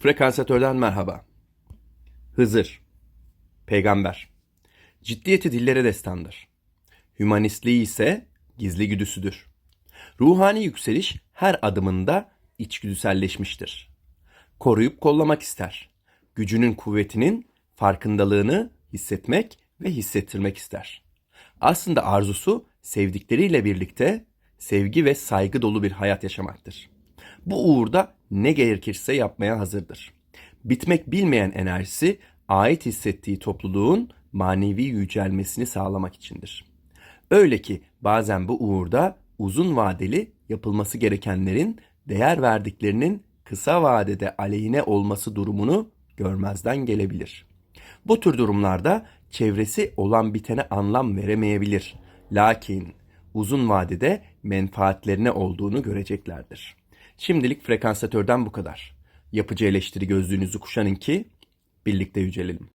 Frekansatörden merhaba. Hızır, peygamber. Ciddiyeti dillere destandır. Hümanistliği ise gizli güdüsüdür. Ruhani yükseliş her adımında içgüdüselleşmiştir. Koruyup kollamak ister. Gücünün kuvvetinin farkındalığını hissetmek ve hissettirmek ister. Aslında arzusu sevdikleriyle birlikte sevgi ve saygı dolu bir hayat yaşamaktır. Bu uğurda ne gerekirse yapmaya hazırdır. Bitmek bilmeyen enerjisi ait hissettiği topluluğun manevi yücelmesini sağlamak içindir. Öyle ki bazen bu uğurda uzun vadeli yapılması gerekenlerin değer verdiklerinin kısa vadede aleyhine olması durumunu görmezden gelebilir. Bu tür durumlarda çevresi olan bitene anlam veremeyebilir. Lakin uzun vadede menfaatlerine olduğunu göreceklerdir. Şimdilik frekansatörden bu kadar. Yapıcı eleştiri gözlüğünüzü kuşanın ki birlikte yücelelim.